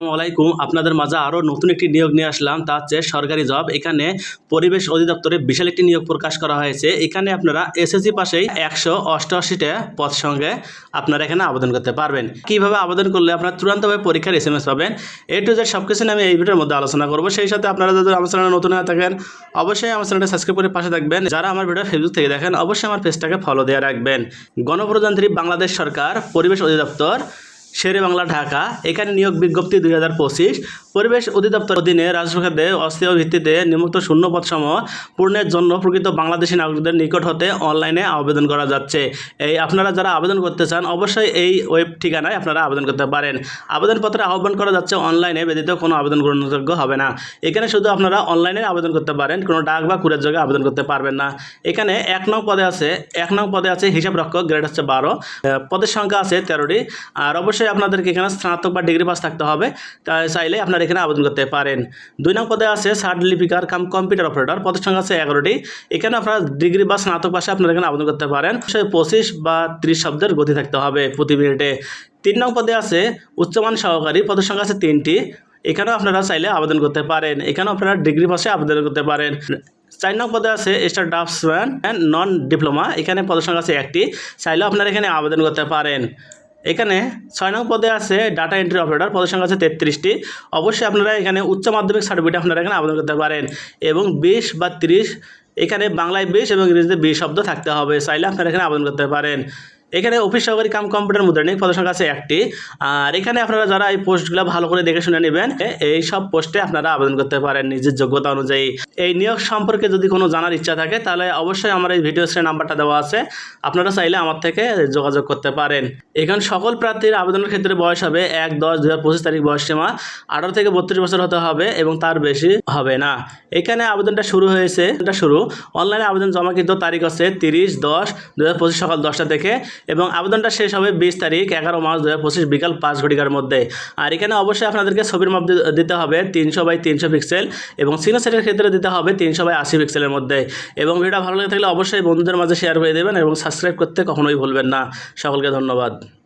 আসসালামাইকুম আপনাদের মাঝে আরও নতুন একটি নিয়োগ নিয়ে আসলাম। তা হচ্ছে সরকারি জব। এখানে পরিবেশ অধিদপ্তরে বিশাল একটি নিয়োগ প্রকাশ করা হয়েছে। এখানে আপনারা এসএসসি পাশেই একশো অষ্টআশিটা পদ সঙ্গে আপনারা এখানে আবেদন করতে পারবেন। কীভাবে আবেদন করলে আপনারা চূড়ান্তভাবে পরীক্ষার এস এম এস পাবেন? এ টু জেড সব কিছু আমি এই ভিডিওর মধ্যে আলোচনা করব। সেই সাথে আপনারা যদি আমার চ্যানেলে নতুন হয়ে থাকেন, অবশ্যই আমার চ্যানেলটা সাবস্ক্রাইব করে পাশে থাকবেন। যারা আমার ভিডিও ফেসবুক থেকে দেখেন, অবশ্যই আমার পেজটাকে ফলো দিয়ে রাখবেন। গণপ্রজাতন্ত্রী বাংলাদেশ সরকার পরিবেশ অধিদপ্তর শেরে বাংলা ঢাকা। এখানে নিয়োগ বিজ্ঞপ্তি দুই হাজার পঁচিশ। পরিবেশ অধিদপ্তর অধীনে রাজসরকারে অস্থায়ী ভিত্তিতে নিযুক্ত শূন্য পদসমূহ পূর্ণের জন্য প্রকৃত বাংলাদেশি নাগরিকদের নিকট হতে অনলাইনে আবেদন করা যাচ্ছে। এই আপনারা যারা আবেদন করতে চান, অবশ্যই এই ওয়েব ঠিকানায় আপনারা আবেদন করতে পারেন। আবেদনপত্রে আহ্বান করা যাচ্ছে অনলাইনে, ব্যতীত কোনো আবেদন গ্রহণযোগ্য হবে না। এখানে শুধু আপনারা অনলাইনে আবেদন করতে পারেন, কোনো ডাক বা কুরের যোগে আবেদন করতে পারবেন না। এখানে এক নং পদে আছে, এক নং পদে আছে হিসাব রক্ষক গ্রেড হচ্ছে বারো। পদের সংখ্যা আছে তেরোটি। আর অবশ্যই আপনাদেরকে এখানে স্নাতক বা ডিগ্রি পাস থাকতে হবে তাই চাইলে আপনারা এখানে আবেদন করতে পারেন। দুই নং পদে আছে সার্ট লিপিকার কাম কম্পিউটার অপারেটর পদের সংখ্যা আছে এগারোটি। এখানে আপনারা ডিগ্রি বা স্নাতক পাশে আপনারা এখানে আবেদন করতে পারেন। পঁচিশ বা ত্রিশ শব্দের গতি থাকতে হবে প্রতি মিনিটে তিন নং পদে আছে উচ্চমান সহকারী, পদের সংখ্যা আছে তিনটি। এখানেও আপনারা চাইলে আবেদন করতে পারেন। এখানেও আপনারা ডিগ্রি পাশে আবেদন করতে পারেন। চার নং পদে আছে star draftsman and non diploma এখানে পদের সংখ্যা আছে একটি। চাইলেও আপনারা এখানে আবেদন করতে পারেন। এখানে ছয় নং পদে আছে ডাটা এন্ট্রি অপারেটর পদের সংখ্যা আছে তেত্রিশটি। অবশ্যই আপনারা এখানে উচ্চ মাধ্যমিক সার্টিফিকেট আপনারা এখানে আবেদন করতে পারেন। এবং বিশ বা তিরিশ, এখানে বাংলায় বিশ এবং ইংরেজিতে বিশ শব্দ থাকতে হবে। চাইলে আপনারা এখানে আবেদন করতে পারেন। এখানে অফিস সহকারী কাম কম্পিউটার মুদ্রানিক পদের সংখ্যা আছে একটি। আর এখানে আপনারা যারা এই পোস্টগুলো ভালো করে দেখে শুনে নেবেন এই সব পোস্টে আপনারা আবেদন করতে পারেন নিজের যোগ্যতা অনুযায়ী। এই নিয়োগ সম্পর্কে যদি কোনো জানার ইচ্ছা থাকে, তাহলে অবশ্যই আমার এই ভিডিও স্ক্রিনে নাম্বারটা দেওয়া আছে। আপনারা চাইলে আমার থেকে যোগাযোগ করতে পারেন। এখানে সকল প্রার্থীর আবেদনের ক্ষেত্রে বয়স হবে এক, দশ দু হাজার তারিখ বয়স সীমা। আঠারো থেকে বত্রিশ বছর হতে হবে এবং তার বেশি হবে না। এখানে আবেদনটা শুরু হয়েছে এটা শুরু। অনলাইনে আবেদন জমা কিন্তু তারিখ আছে তিরিশ, দশ দু সকাল দশটা থেকে। এবং আবেদনটা শেষ হবে বিশ তারিখ, এগারো মার্চ দু হাজার পঁচিশ বিকাল পাঁচ ঘটিকার মধ্যে। আর এখানে অবশ্যই আপনাদেরকে ছবির মাপ দিতে হবে তিনশো বাই তিনশো পিক্সেল এবং সিনো সেটের ক্ষেত্রে দিতে হবে তিনশো বাই আশি পিক্সেলের মধ্যে। এবং ভিডিওটা ভালো লেগে থাকলে অবশ্যই বন্ধুদের মাঝে শেয়ার করে দেবেন এবং সাবস্ক্রাইব করতে কখনোই ভুলবেন না। সকলকে ধন্যবাদ।